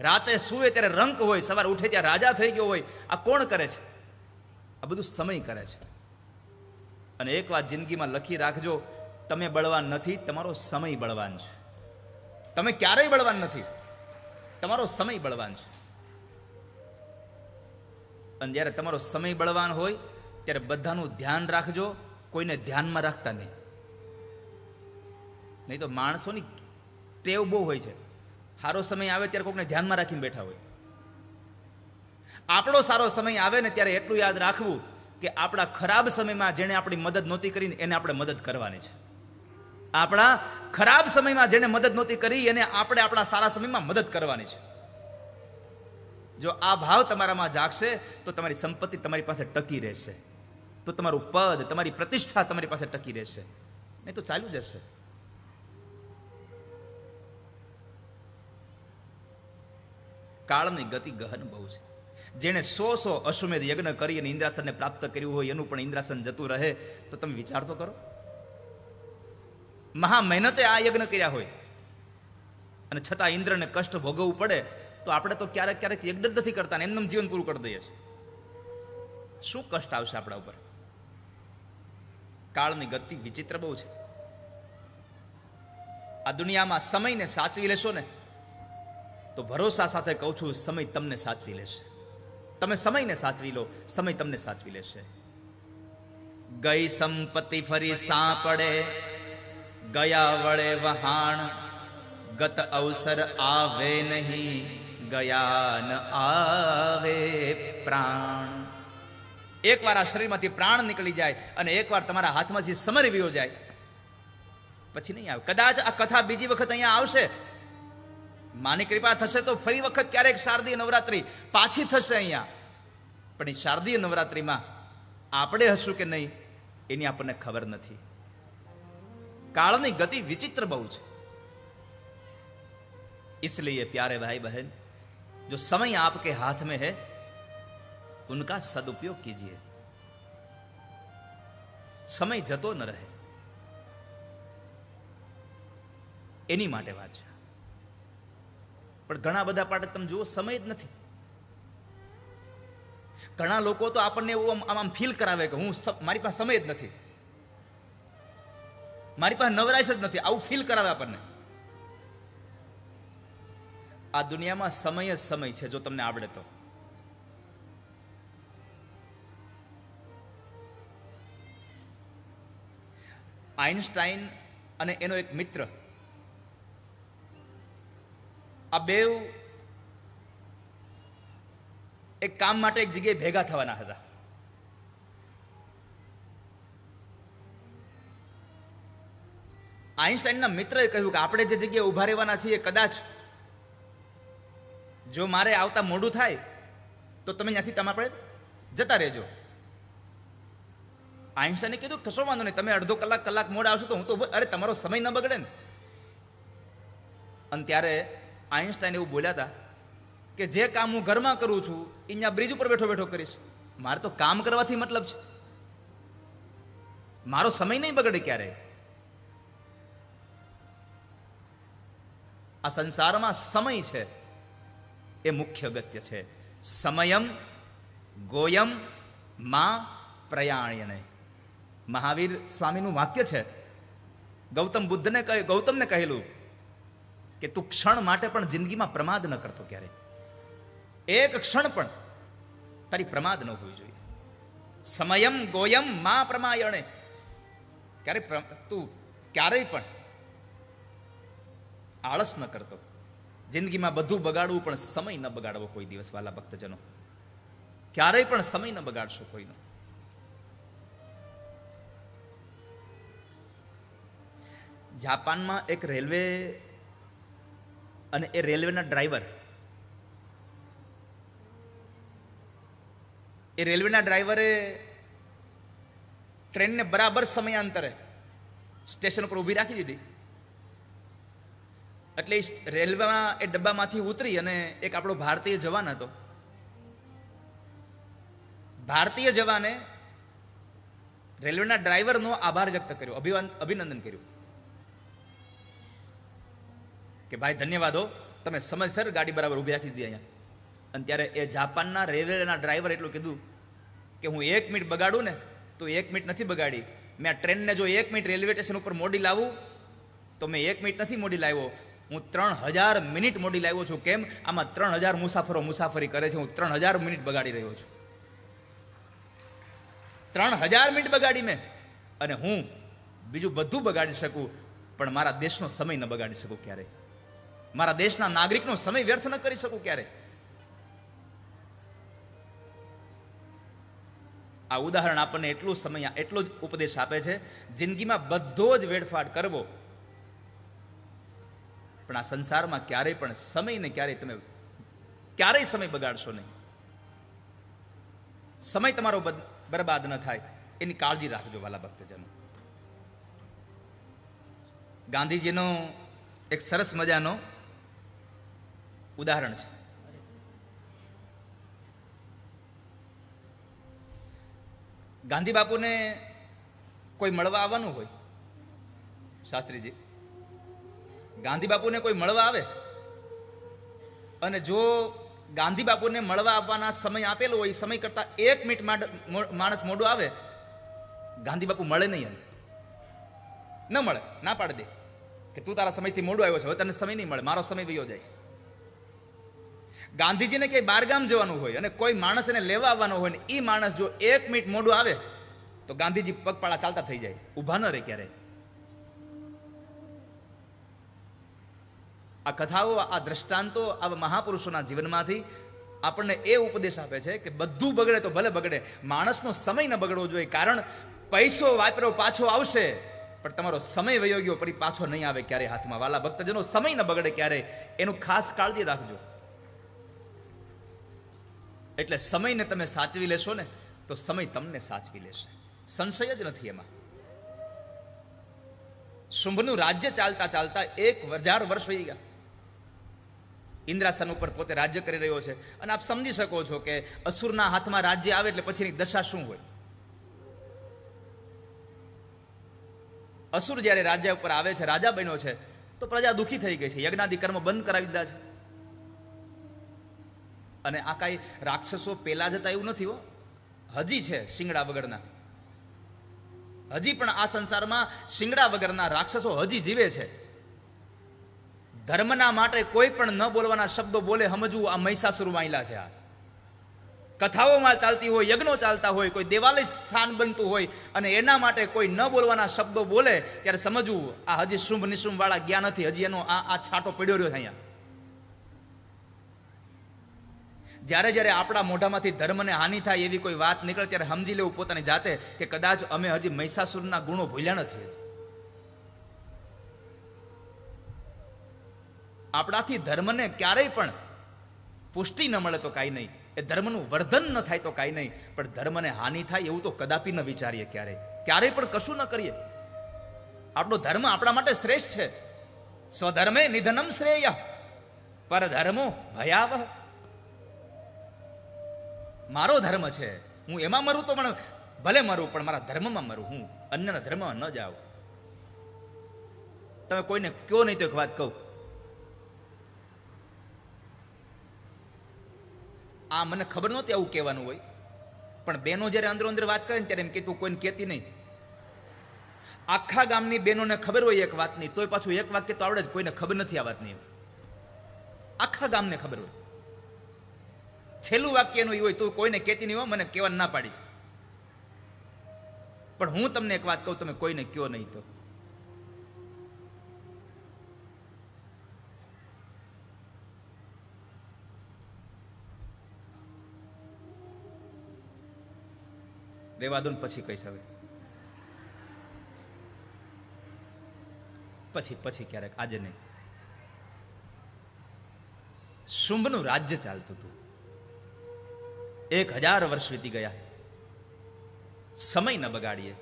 રાતે સુવે ત્યારે રંક હોય, સવારે ઉઠે ત્યાં રાજા થઈ ગયો હોય. આ કોણ કરે છે? આ બધું સમય કરે છે. અને એક વાત જિંદગીમાં લખી રાખજો, તમે બળવાન નથી, તમારો સમય બળવાન છે. તમે ક્યારેય બળવાન નથી, તમારો સમય બળવાન છે. અને જ્યારે તમારો સમય બળવાન હોય, ત્યારે બધાનું ધ્યાન રાખજો, કોઈને ધ્યાનમાં રાખતા નહીં. નહીં તો માણસોની ટેવ બહુ હોય છે. સારો સમય આવે ત્યારે કોકને ધ્યાનમાં રાખીને બેઠા હોય. આપણો સારો સમય આવે ને ત્યારે એટલું યાદ રાખવું કે આપણા ખરાબ સમયમાં જેણે આપણી મદદ નહોતી કરીને એને આપણે મદદ કરવાની છે. આપણા ખરાબ સમયમાં જેને મદદ નહોતી કરી એને આપણે આપણા સારા સમયમાં મદદ કરવાની છે. જો આ ભાવ તમારામાં જાગશે તો તમારી સંપત્તિ તમારી પાસે ટકી રહેશે. તો તમારું પદ, તમારી પ્રતિષ્ઠા તમારી પાસે ટકી રહેશે. નહીં તો ચાલ્યું જશે. કાળની ગતિ ગહન બહુ છે. જેણે સો સો અશ્વમેધ યજ્ઞ કરી અને ઇન્દ્રાસનને પ્રાપ્ત કર્યું હોય, એનું પણ ઇન્દ્રાસન જતું રહે. તો તમે વિચાર તો કરો. મહા મહેનતે આ યજ્ઞ કર્યા હોય. અને છતાં ઇન્દ્રને કષ્ટ ભોગવવું પડે, તો આપણે તો ક્યારેક ક્યારેક યજ્ઞ જ નથી કરતા એમનેમ જીવન પૂરું કરી દઈએ છીએ. શું કષ્ટ આવશે આપણા ઉપર? કાળની ગતિ વિચિત્ર બહુ છે. આ દુનિયામાં સમયને સાચવી લેશો ને તો ભરોસા સાથે કહું છું, સમય તમને સાચવી લેશે. તમે સમયને સાચવી લો, સમય તમને સાચવી લેશે. ગઈ સંપત્તિ ફરી સાંપડે, ગયા વળે વહાણ, ગત અવસર આવે નહીં, ગયા ન આવે પ્રાણ. એકવાર આ શરીરમાંથી પ્રાણ નીકળી જાય અને એકવાર તમારા હાથમાંથી સમર વિયો જાય. પછી નહીં આવે. કદાચ આ કથા બીજી વખત અહીંયા આવશે. માની કૃપા થશે તો ફરી વખત ક્યારેક શારદીય નવરાત્રી પાછી થશે અહીંયા પણ એ શારદીય નવરાત્રીમાં આપણે હશું કે નહીં એની આપણને ખબર નથી કાળની ગતિ વિચિત્ર બહુ છે इसलिए प्यारे भाई बहन जो समय आपके हाथ में है उनका सदुपयोग कीजिए સમય જતો ન રહે એની માટે વાત છે પણ ઘણા બધા પાઠક તમે જુઓ, સમય જ નથી. ઘણા લોકો તો આપણને એવું આમ- આમ ફીલ કરાવે કે હું મારી પાસે સમય જ નથી. મારી પાસે નવરાશ જ નથી. આવું ફીલ કરાવે આપણને. આ દુનિયામાં સમય જ સમય છે, જો તમને આવડે તો. આઇન્સ્ટાઈન અને એનો એક મિત્ર આ બેવ એક કામ માટે એક જગ્યાએ ભેગા થવાના હતા. આઈન્સ્ટાઈનના મિત્રએ કહ્યું કે આપણે જે જગ્યાએ ઊભા રહેવાના છીએ કદાચ જો મારે આવતા મોડું થાય, તો તમે ત્યાંથી તમે આપણે જતા રહેજો. આઇન્સ્ટાઈને કીધું કશો વાંધો નહીં, તમે અડધો કલાક કલાક મોડ આવશો તો હું તો અરે, તમારો સમય ન બગડે ને. અને ત્યારે આઇન્સ્ટાઈન એવું બોલ્યા હતા કે જે કામ હું ઘરમાં કરું છું એ અહીંયા બ્રિજ ઉપર બેઠો બેઠો કરીશ. મારે તો કામ કરવાથી મતલબ છે. મારો સમય નહીં બગડે ક્યારેય આ સંસારમાં સમય છે. એ મુખ્ય અગત્ય છે. સમયમ, ગોયમ, માં, પ્રયાણ્યને. મહાવીર સ્વામીનું વાક્ય છે. ગૌતમ બુદ્ધને કહે ગૌતમને કહેલું કે તું ક્ષણ માટે પણ જિંદગીમાં પ્રમાદ ન કરતો ક્યારે? એક ક્ષણ પણ તારી પ્રમાદ ન હોવી જોઈએ. સમયમ ગોયમ મા પ્રમાયણે. ક્યારે તું ક્યારેય પણ આળસ ન કરતો. જિંદગીમાં બધું બગાડવું પણ સમય ન બગાડવો કોઈ દિવસ, વાલા ભક્તજનો. ક્યારેય પણ સમય ન બગાડશો કોઈનો. જાપાનમાં એક રેલવે અને એ રેલવેના ડ્રાઈવર એ રેલવેના ડ્રાઈવરે ટ્રેનને બરાબર સમયાંતરે સ્ટેશન પર ઊભી રાખી દીધી. એટલે રેલવેમાં એ ડબ્બામાંથી ઉતરી અને એક આપણો ભારતીય જવાન હતો. ભારતીય જવાને રેલવેના ડ્રાઈવરનો આભાર વ્યક્ત કર્યો, અભિવાન, અભિનંદન કર્યું. કે ભાઈ, ધન્યવાદ હો. તમે સમયસર ગાડી બરાબર ઊભી રાખી દીધી અહીંયા. અને ત્યારે એ જાપાનના રેલવેના ડ્રાઈવર એટલું કીધું કે, હું એક મિનિટ બગાડું ને, તો એક મિનિટ નથી બગાડી. મેં આ ટ્રેનને જો એક મિનિટ રેલવે સ્ટેશન ઉપર મોડી લાવું, તો મેં એક મિનિટ નથી મોડી લાવ્યો. હું ત્રણ હજાર મિનિટ મોડી લાવ્યો છું. કેમ? આમાં ત્રણ હજાર મુસાફરો મુસાફરી કરે છે. હું ત્રણ હજાર મિનિટ બગાડી રહ્યો છું. ત્રણ હજાર મિનિટ બગાડી મેં. અને હું બીજું બધું બગાડી શકું, પણ મારા દેશનો સમય ન બગાડી શકું ક્યારે મારા દેશના નાગરિકનો સમય વ્યર્થ ન કરી શકું ક્યારે? આ ઉદાહરણ આપણને એટલું સમય, એટલો જ ઉપદેશ આપે છે, જિંદગીમાં બધો જ વેડફાટ કરવો. પણ આ સંસારમાં ક્યારેય પણ સમયને ક્યારેય તમે ક્યારેય સમય બગાડશો નહીં. સમય તમારો બરબાદ ન થાય. એની કાળજી રાખજો વાલા ભક્તજનો. ગાંધીજીનો એક સરસ મજાનો ઉદાહરણ છે. ગાંધી બાપુને કોઈ મળવા આવવાનું હોય? શાસ્ત્રીજી, ગાંધી બાપુને કોઈ મળવા આવે? અને જો ગાંધી બાપુને મળવા આવવાના સમય આપેલો હોય, સમય કરતાં એક મિનિટ માણસ મોડું આવે, ગાંધી બાપુ મળે નહીં એને ન મળે, ના પાડી દે કે તું તારા સમયથી મોડું આવ્યો છે, હવે તને સમય નહીં મળે, મારો સમય વયો જાય છે. ગાંધીજીને ક્યાંય બારગામ જવાનું હોય અને કોઈ માણસ એને લેવા આવવાનો હોય ને એ માણસ જો એક મિનિટ મોડું આવે, તો ગાંધીજી પગપાળા ચાલતા થઈ જાય. ઊભા ન રહે ક્યારે. આ કથાઓ, આ દ્રષ્ટાંતો, આવા મહાપુરુષોના જીવનમાંથી આપણને એ ઉપદેશ આપે છે કે બધું બગડે તો ભલે બગડે, માણસનો સમય ન બગડવો જોઈએ. કારણ પૈસો વાપરો પાછો આવશે, પણ તમારો સમય વયો ગયો ફરી પાછો નહીં આવે ક્યારે હાથમાં. વાલા ભક્તજનો, સમય ન બગડે ક્યારે. એનું ખાસ કાળજી રાખજો. એટલે સમયને તમે સાચવી લેશો ને, તો સમય તમને સાચવી લેશે. સંશય જ નથી એમાં. શુંભનું રાજ્ય ચાલતા ચાલતા એક હજાર વર્ષ વહી ગયા. ઇન્દ્રાસન ઉપર પોતે રાજ્ય કરી રહ્યો છે. અને આપ સમજી શકો છો કે અસુરના હાથમાં રાજ્ય આવે એટલે પછીની દશા શું હોય? અસુર જ્યારે રાજ્ય ઉપર આવે છે, રાજા બન્યો છે, તો પ્રજા દુઃખી થઈ ગઈ છે. યજ્ઞાદિ કર્મ બંધ કરાવી દીધા છે. અને આ કાંઈ રાક્ષસો પહેલાં જતા એવું નથી હો. હજી છે શિંગડા વગરના. હજી પણ આ સંસારમાં શિંગડા વગરના રાક્ષસો હજી જીવે છે. ધર્મના માટે કોઈ પણ ન બોલવાના શબ્દો બોલે સમજવું આ મહિષાસુર વાયલા છે આ. કથાઓમાં ચાલતી હોય, યજ્ઞો ચાલતા હોય, કોઈ દેવાલય સ્થાન બનતું હોય અને એના માટે કોઈ ન બોલવાના શબ્દો બોલે ત્યારે સમજવું આ હજી શુંભ નિશુંભ વાળા ગયા નથી, હજી એનો આ આ છાંટો પડ્યો રહ્યો અહીંયા. જ્યારે જ્યારે આપણા મોઢામાંથી ધર્મને હાનિ થાય એવી કોઈ વાત નીકળે, ત્યારે સમજી લેવું પોતાની જાતે કે કદાચ અમે હજી મહિષાસુરના ગુણો ભૂલ્યા નથી. આપણાથી ધર્મને ક્યારેય પણ પુષ્ટિ ન મળે તો કાંઈ નહીં. એ ધર્મનું વર્ધન ન થાય તો કાંઈ નહીં. પણ ધર્મને હાનિ થાય એવું તો કદાપી ન વિચારીએ ક્યારેય. ક્યારેય પણ કશું ન કરીએ. આપણો ધર્મ આપણા માટે શ્રેષ્ઠ છે. સ્વધર્મે નિધનમ શ્રેય. પરધર્મો ભયાવહ. મારો ધર્મ છે. હું એમાં મરું તો પણ ભલે મરું, પણ મારા ધર્મમાં મરું. હું અન્યના ધર્મમાં ન જાઉં. તમે કોઈને કયો નહીં તો એક વાત કહું. આ મને ખબર નહોતી આવું કહેવાનું હોય. પણ બેનો જ્યારે અંદરો અંદર વાત કરે ને ત્યારે એમ કે તું કોઈને કહેતી નહીં. આખા ગામની બહેનોને ખબર હોય એક વાતની, તોય પાછું એક વાક્ય તો આવડે જ, કોઈને ખબર નથી આ વાતની. આખા ગામને ખબર હોય. છેલ્લું વાક્ય એનું એ હોય તું કોઈને કહેતી નહીં હોય મને કહેવા ના પાડીશ પણ હું તમને એક વાત કહું, તમે કોઈને કયો નહીં તો. રેવા દો પછી કહીશ હવે. પછી પછી ક્યારેક, આજે નહીં. શુંભનું રાજ્ય ચાલતું હતું. એક હજાર વર્ષ વીતી ગયા. સમય ન બગાડીએ.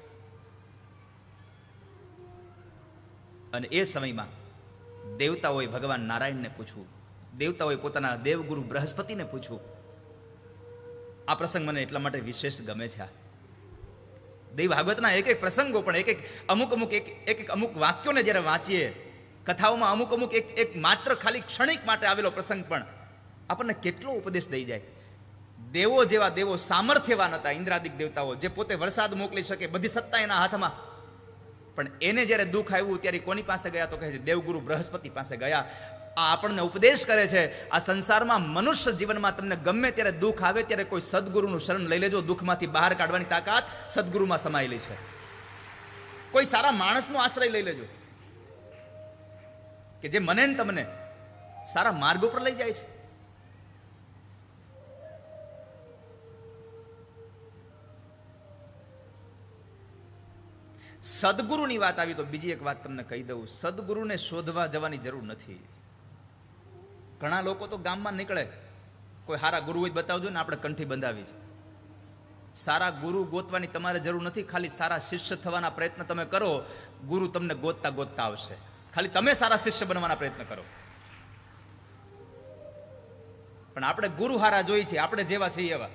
અને એ સમયમાં દેવતાઓએ ભગવાન નારાયણને પૂછવું, દેવતાઓએ પોતાના દેવગુરુ બૃહસ્પતિને પૂછવું. આ પ્રસંગ મને એટલા માટે વિશેષ ગમે છે આ. દેવ ભાગવતના એક એક પ્રસંગો પણ એક એક અમુક અમુક એક એક અમુક વાક્યોને જ્યારે વાંચીએ, કથાઓમાં અમુક અમુક એક એક માત્ર ખાલી ક્ષણિક માટે આવેલો પ્રસંગ પણ આપણને કેટલો ઉપદેશ દઈ જાય. દેવો જેવા દેવો સામર્થ્યવાન હતા, ઇન્દ્રાદિક દેવતાઓ. જે પોતે વરસાદ મોકલી શકે, બધી સત્તા એના હાથમાં. પણ એને જ્યારે દુઃખ આવ્યું, ત્યારે કોની પાસે ગયા તો કહે છે, દેવગુરુ બૃહસ્પતિ પાસે ગયા. આ આપણને ઉપદેશ કરે છે, આ સંસારમાં મનુષ્ય જીવનમાં તમને ગમે ત્યારે દુઃખ આવે, ત્યારે કોઈ સદગુરુનું શરણ લઈ લેજો, દુઃખમાંથી બહાર કાઢવાની તાકાત સદગુરુમાં સમાયેલી છે. કોઈ સારા માણસનો આશ્રય લઈ લેજો. કે જે મને ને તમને સારા માર્ગ ઉપર લઈ જાય છે. સદગુરુની વાત આવી તો બીજી એક વાત તમને કહી દઉં. સદગુરુને શોધવા જવાની જરૂર નથી. ઘણા લોકો તો ગામમાં નીકળે. કોઈ સારા ગુરુ હોય બતાવજો ને આપણે કંઠી બંધાવી છે. સારા ગુરુ ગોતવાની તમારે જરૂર નથી. ખાલી સારા શિષ્ય થવાના પ્રયત્ન તમે કરો. ગુરુ તમને ગોતતા ગોતતા આવશે. ખાલી તમે સારા શિષ્ય બનવાના પ્રયત્ન કરો. પણ આપણે ગુરુ હારા જોઈએ છીએ. આપણે જેવા છીએ એવા.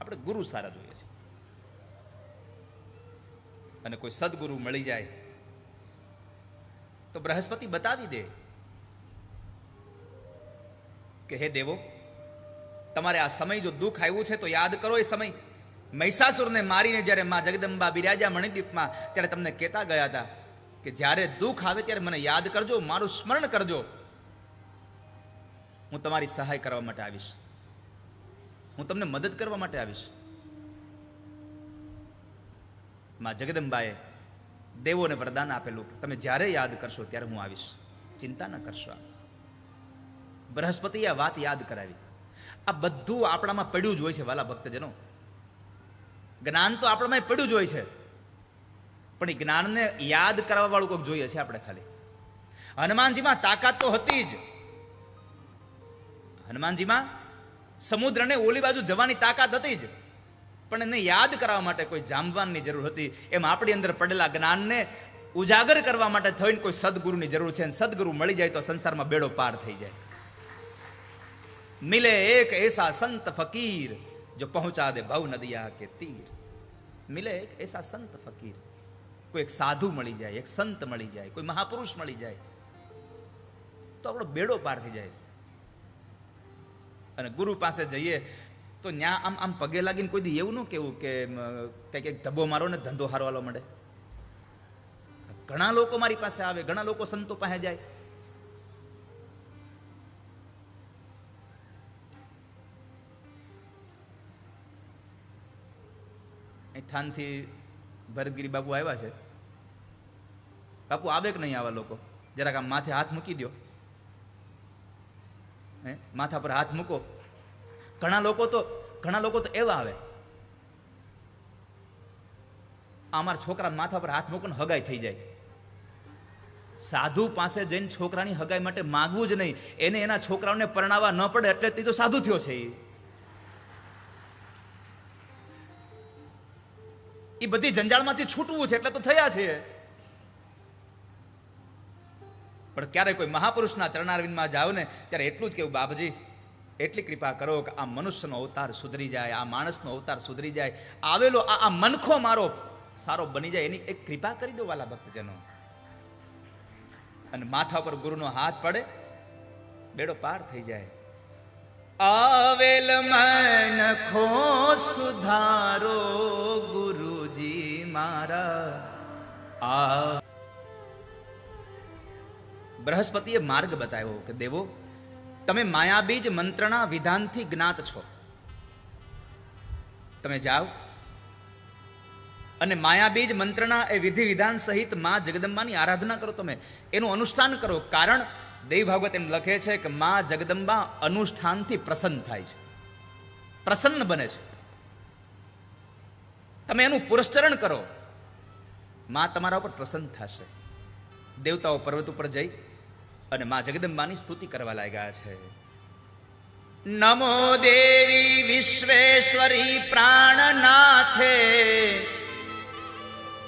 આપણે ગુરુ સારા જોઈએ છે અને કોઈ સદગુરુ મળી જાય, તો બૃહસ્પતિ બતાવી દે કે, હે દેવો, તમારે આ સમય જો દુઃખ આવ્યું છે તો યાદ કરો એ સમય. મહિષાસુરને મારીને જ્યારે મા જગદંબા બિરાજા મણિદીપમાં ત્યારે તમને કહેતા ગયા હતા કે, જ્યારે દુઃખ આવે ત્યારે મને યાદ કરજો, મારું સ્મરણ કરજો. હું તમારી સહાય કરવા માટે આવીશ. હું તમને મદદ કરવા માટે આવીશ. માં જગદંબાએ દેવોને વરદાન આપેલું. તમે જ્યારે યાદ કરશો ત્યારે હું આવીશ. ચિંતા ન કરશો બૃહસ્પતિએ આ વાત યાદ કરાવી. આ બધું આપણામાં પડ્યું જ હોય છે, વાલા ભક્તજનો. જ્ઞાન તો આપણામાં પડ્યું જ હોય છે. પણ એ જ્ઞાનને યાદ કરવા વાળું કોઈક જોઈએ છે આપણે ખાલી. હનુમાનજીમાં તાકાત તો હતી જ. હનુમાનજીમાં સમુદ્રને ઓલી બાજુ જવાની તાકાત હતી જ. પણ એને યાદ કરવા માટે કોઈ જામવાનની જરૂર હતી. એમ આપણી અંદર પડેલા જ્ઞાનને ઉજાગર કરવા માટે થઈને કોઈ સદગુરુની જરૂર છે અને સદગુરુ મળી જાય તો સંસારમાં બેડો પાર થઈ જાય. મિલે એક એસા સંત ફકીર જો પહોંચા દે ભવ નદિયા કે તીર. મિલે એક એસા સંત ફકીર. કોઈ એક સાધુ મળી જાય, એક સંત મળી જાય, કોઈ મહાપુરુષ મળી જાય. તો આપણો બેડો પાર થઈ જાય. અને ગુરુ પાસે જઈએ તો ન્યા આમ આમ પગે લાગીને કોઈ દી એવું ન કેવું કે કંઈક એક ધબ્બો મારો ને ધંધો હારવાલો મળે ઘણા લોકો મારી પાસે આવે, ઘણા લોકો સંતો પાસે જાય. થાનથી ભરતગીરી બાપુ આવ્યા છે. બાપુ આવે કે નહીં આવા લોકો? જરાક આમ માથે હાથ મૂકી દો હે? માથા પર હાથ મૂકો. ઘણા લોકો તો, ઘણા લોકો તો એવા આવે. અમારા છોકરા માથા પર હાથ મૂકીને હગાઈ થઈ જાય. સાધુ પાસે જઈને છોકરાની હગાઈ માટે માગવું જ નહીં. એને એના છોકરાઓને પરણાવવા ન પડે એટલે તે તો સાધુ થયો છે એ બધી જંજાળમાંથી છૂટવું છે એટલે તો થયા છે. પણ ક્યારે કોઈ મહાપુરુષના ચરણારવિંદમાં જાવ ને, ત્યારે એટલું જ કેવું બાપજી એટલી કૃપા કરો કે આ મનુષ્યનો અવતાર સુધરી જાય, આ માણસનો અવતાર સુધરી જાય. આવેલો આ આ મનખો મારો સારો બની જાય, એની એક કૃપા કરી દો વાલા ભક્તજનો. અને માથા પર ગુરુનો હાથ પડે, બેડો પાર થઈ જાય. આવેલ મનખો સુધારો ગુરુજી મારા. આ બૃહસ્પતિએ માર્ગ બતાવ્યો કે દેવો તમે માયાબીજ મંત્રણા વિધાનથી જ્ઞાત છો. તમે જાઓ. અને માયાબીજ મંત્રણા એ વિધિ વિધાન સહિત મા જગદંબાની આરાધના કરો તમે. એનું અનુષ્ઠાન કરો. કારણ દેવી ભાગવત એમ લખે છે કે મા જગદંબા અનુષ્ઠાનથી પ્રસન્ન થાય છે. પ્રસન્ન બને છે. તમે એનું પુરસ્ચરણ કરો. મા તમારા ઉપર પ્રસન્ન થશે. દેવતાઓ પર્વત ઉપર જઈ અને મા જગદંબાની સ્તુતિ કરવા લાગ્યા છે. નમો દેવી વિશ્વેશ્વરી પ્રાણનાથે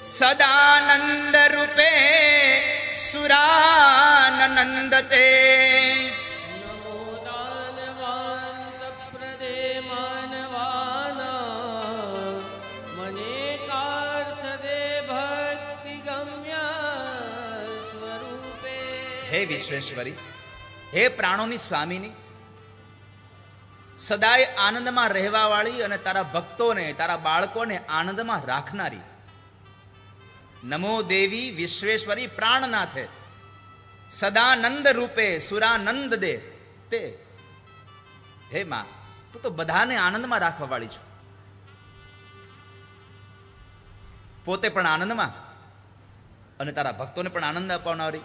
સદાનંદ રૂપે સુરાનંદતે. વિશ્વેશ્વરી, હે પ્રાણોની સ્વામીની, સદાય આનંદમાં રહેવાવાળી અને તારા ભક્તોને, તારા બાળકોને આનંદમાં રાખનારી. નમો દેવી વિશ્વેશ્વરી પ્રાણનાથે, સદાનંદ રૂપે સુરાનંદ દે. તે, હે માં, તું તો બધાને આનંદમાં રાખવા વાળી છું. પોતે પણ આનંદમાં અને તારા ભક્તોને પણ આનંદ અપાવનારી.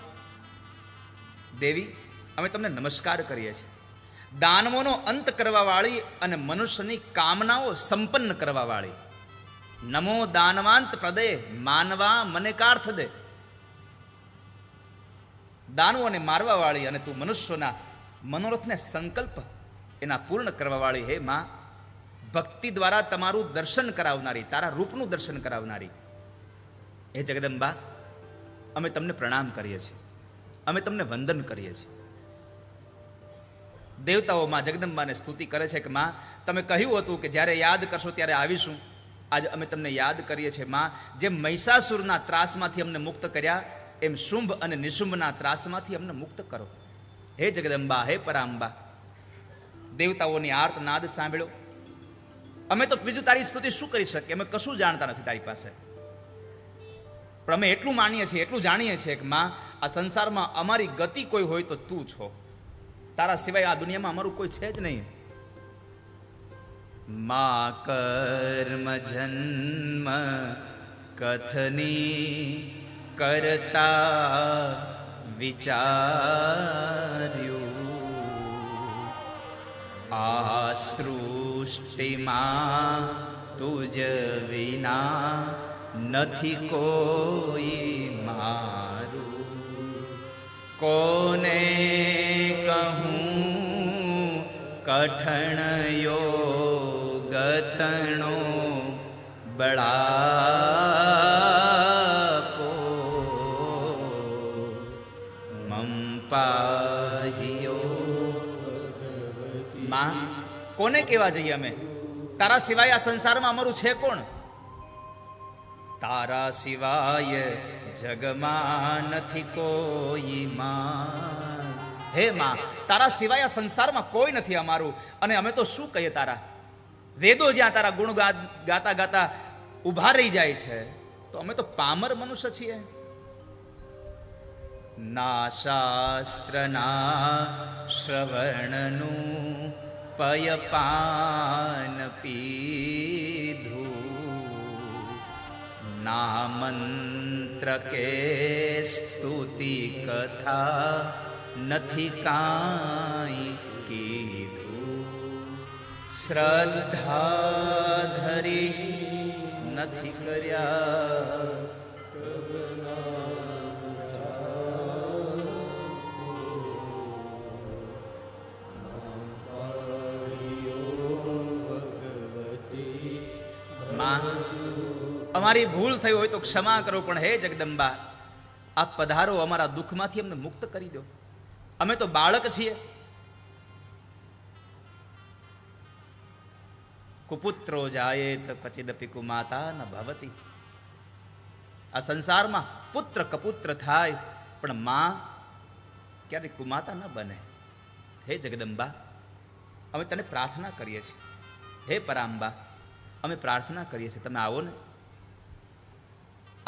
દેવી, અમે તમને નમસ્કાર કરીએ છીએ. દાનવોનો અંત કરવાવાળી અને મનુષ્યની કામનાઓ સંપન્ન કરવાવાળી. નમો દાનવાંત પ્રદે માનવા મને કાર્થ દે. દાનવોને મારવાવાળી અને તું મનુષ્યોના મનોરથને સંકલ્પ એના પૂર્ણ કરવાવાળી હે માં. ભક્તિ દ્વારા તમારું દર્શન કરાવનારી, તારા રૂપનું દર્શન કરાવનારી. હે જગદંબા, અમે તમને પ્રણામ કરીએ છીએ. અમે તમને વંદન કરીએ છીએ. દેવતાઓમાં જગદંબાને સ્તુતિ કરે છે કે માં, તમે કહ્યું હતું કે જ્યારે યાદ કરશો ત્યારે આવીશું. આજે અમે તમને યાદ કરીએ છીએ, માં. જેમ મહિષાસુરના ત્રાસમાંથી અમને મુક્ત કર્યા, એમ શુંભ અને નિશુંભના ત્રાસમાંથી અમને મુક્ત કરો. હે જગદંબા, હે પરાંબા. દેવતાઓની આર્ત નાદ સાંભળ્યો. અમે તો બીજું તારી સ્તુતિ શું કરી શકીએ? અમે કશું જાણતા નથી તારી પાસે. પણ અમે એટલું માનીએ છીએ, એટલું જાણીએ છીએ કે, માં આ સંસારમાં અમારી ગતિ કોઈ હોય તો તું છો. તારા સિવાય આ દુનિયામાં અમારું કોઈ છે જ નહીં. મા કર્મ જન્મ કથની કરતા વિચાર્યું. આ સૃષ્ટિમાં તુજ વિના નથી કોઈ મારું કોને કહું? કઠણ યોગતણો બળાપો. મમ પાહિયો. માં, કોને કેવા જઈએ અમે? તારા સિવાય આ સંસારમાં અમારું છે કોણ? તારા સિવાય જગમાં નથી કોઈ માં હે માં, તારા સિવાય આ સંસારમાં કોઈ નથી અમારું. અને અમે તો શું કહીએ તારા? વેદો જ્યાં તારા ગુણ ગાતા ગાતા ઊભા રહી જાય છે, તો અમે તો પામર મનુષ્ય છીએ. ના શાસ્ત્રના શ્રવણનું પયપાન પીધું. ના મંત્ર કે સ્તુતિ કથા નથી કાંઈ કીધું શ્રદ્ધા ધરી નથી કર્યા માં અમારી ભૂલ થઈ હોય તો ક્ષમા કરો, પણ હે જગદંબા, આપ પધારો, અમારા દુઃખમાંથી અમને મુક્ત કરી દો. અમે તો બાળક છીએ. કુપુત્રો જાયેત, કચિદપી કુમાતા ન ભવતી. આ સંસારમાં પુત્ર કપુત્ર થાય, પણ માં ક્યારેય કુમાતા ન બને. હે જગદંબા, અમે તને પ્રાર્થના કરીએ છીએ. હે પરાંબા, અમે પ્રાર્થના કરીએ છીએ. તમે આવો ને.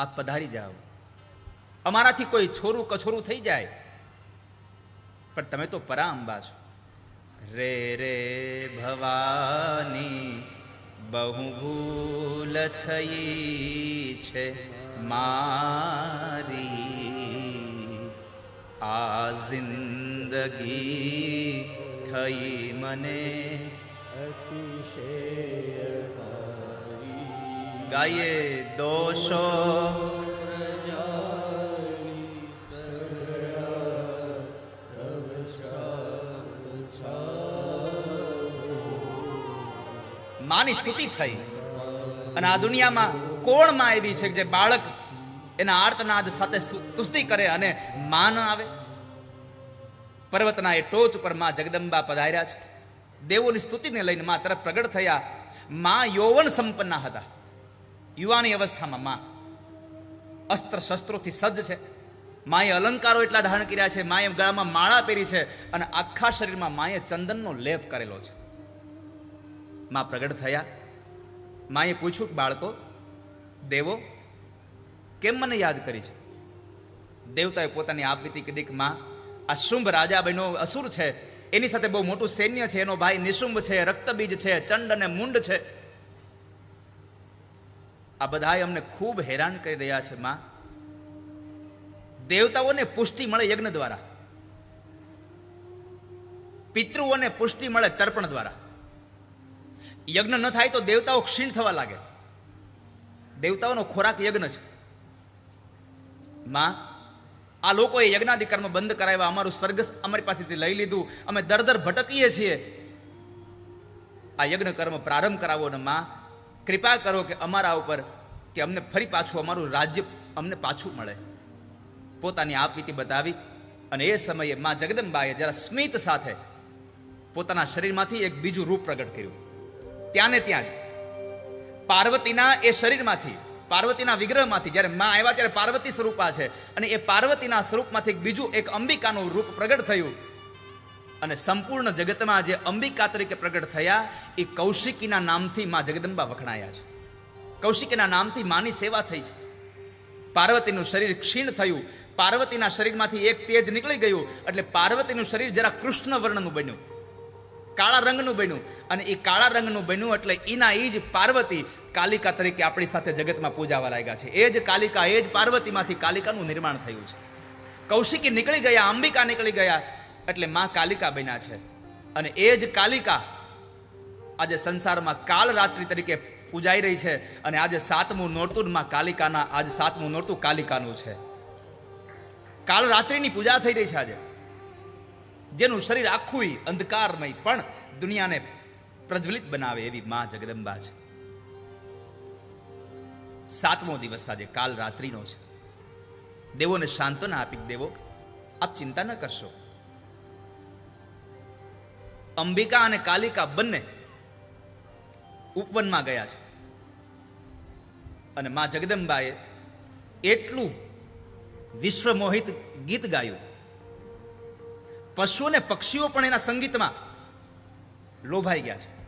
આપ પધારી જાઓ. અમારાથી કોઈ છોરું કછોરું થઈ જાય. પણ તમે તો પરાંબા છો. રે રે ભવાની બહુ ભૂલ થઈ છે મારી. આ જિંદગી થઈ મને ગાઈએ દોષો. માની સ્તુતિ થઈ. અને આ દુનિયામાં કોણમાં એવી છે જે બાળક એના આર્તનાદ સાથે સ્તુ- તુસ્તી કરે અને માન આવે? પર્વતના એ ટોચ ઉપરમાં જગદંબા પધાર્યા છે. દેવોની સ્તુતિને લઈને માં તરફ પ્રગટ થયા. માં યૌવન સંપન્ન હતા. યુવાની અવસ્થામાં માં. અસ્ત્ર શસ્ત્રોથી સજ્જ છે. માએ અલંકારો એટલા ધારણ કર્યા છે, માએ ગળામાં માળા પહેરી છે અને આખા શરીરમાં માએ ચંદનનો લેપ કરેલો છે. માં પ્રગટ થયા. માએ પૂછ્યું કે, બાળકો, દેવો, કેમ મને યાદ કરી છે? દેવતાએ પોતાની આપવીતી કીધી કે, માં, આ શુંભ રાજા બહેનો અસુર છે. એની સાથે બહુ મોટું સૈન્ય છે. એનો ભાઈ નિશુંભ છે, રક્તબીજ છે, ચંડ અને મુંડ છે. આ બધાએ અમને ખૂબ હેરાન કરી રહ્યા છે, માં. દેવતાઓને પુષ્ટિ મળે યજ્ઞ દ્વારા. પિતૃઓને પુષ્ટિ મળે તર્પણ દ્વારા. યજ્ઞ ન થાય તો દેવતાઓ ક્ષીણ થવા લાગે. દેવતાઓનો ખોરાક યજ્ઞ છે. માં, આ લોકોએ યજ્ઞાદિ કર્મ બંધ કરાવ્યા, અમારું સ્વર્ગ અમારી પાસેથી લઈ લીધું, અમે દર દર ભટકીએ છીએ. આ યજ્ઞ કર્મ પ્રારંભ કરાવો ને, માં. કૃપા કરો કે અમારા ઉપર કે અમને ફરી પાછું અમારું રાજ્ય અમને પાછું મળે. પોતાની આપવીતી બતાવી અને એ સમયે મા જગદંબાએ જરા સ્મિત સાથે પોતાના શરીરમાંથી એક બીજું રૂપ પ્રગટ કર્યું. ત્યાં ને ત્યાં જ પાર્વતીના એ શરીરમાંથી, પાર્વતીના વિગ્રહમાંથી જ્યારે માં આવ્યા ત્યારે પાર્વતી સ્વરૂપા છે અને એ પાર્વતીના સ્વરૂપમાંથી બીજું એક અંબિકાનું રૂપ પ્રગટ થયું. અને સંપૂર્ણ જગતમાં જે અંબિકા તરીકે પ્રગટ થયા, એ કૌશિકીના નામથી માં જગદંબા વખણાયા છે. કૌશિકીના નામથી માની સેવા થઈ છે. પાર્વતીનું શરીર ક્ષીણ થયું. પાર્વતીના શરીરમાંથી એક તેજ નીકળી ગયું. એટલે પાર્વતીનું શરીર જરા કૃષ્ણ વર્ણનું બન્યું. કાળા રંગનું બન્યું. અને એ કાળા રંગનું બન્યું એટલે એના એ જ પાર્વતી કાલિકા તરીકે આપણી સાથે જગતમાં પૂજાવા લાગ્યા છે. એ જ કાલિકા, એ જ પાર્વતીમાંથી કાલિકાનું નિર્માણ થયું છે. કૌશિકી નીકળી ગયા, અંબિકા નીકળી ગયા. એટલે માં કાલિકા બન્યા છે. અને એ જ કાલિકા આજે સંસારમાં કાલ રાત્રિ તરીકે પૂજાઈ રહી છે અને આજે સાતમું નોરતું માં કાલિકાના આજે સાતમું નોરતું કાલિકાનું છે. કાલ રાત્રિની પૂજા થઈ રહી છે આજે. જેનું શરીર આખું અંધકારમય પણ દુનિયાને પ્રજ્વલિત બનાવે એવી મા જગદંબા છે. સાતમો દિવસ આજે કાલ રાત્રિનો છે. દેવોને સાંત્વના આપી દેવો, આપ ચિંતા ન કરશો. અંબિકા અને કાલિકા બંને ઉપવનમાં ગયા છે. અને મા જગદંબાએ એટલું વિશ્વમોહિત ગીત ગાયું. પશુ અને પક્ષીઓ પણ એના સંગીતમાં લોભાઈ ગયા છે.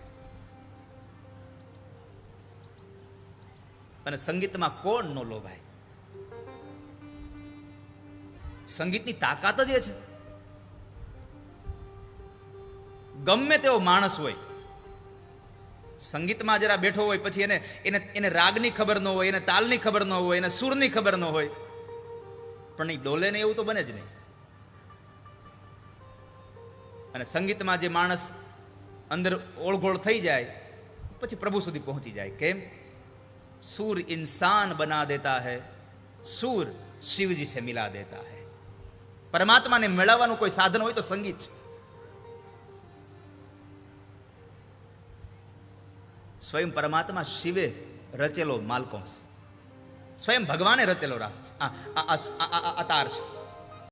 અને સંગીતમાં કોણ નો લોભાય? સંગીતની તાકાત જ એ છે. ગમે તેવો માણસ હોય, સંગીતમાં જરા બેઠો હોય, પછી એને એને એને રાગની ખબર ન હોય, એને તાલની ખબર ન હોય, એને સુરની ખબર ન હોય, પણ એ ડોલે ને એવું તો બને જ નહીં. અને સંગીતમાં જે માણસ અંદર ઓળઘોળ થઈ જાય, પછી પ્રભુ સુધી પહોંચી જાય. કેમ? સૂર ઇન્સાન બના દેતા હૈ, સૂર શિવજી છે મિલા દેતા હૈ. પરમાત્માને મેળવવાનું કોઈ સાધન હોય તો સંગીત છે. સ્વયં પરમાત્મા શિવે રચેલો માલકોંસ સ્વયં ભગવાને રચેલો રાસ છે આ તાર છે.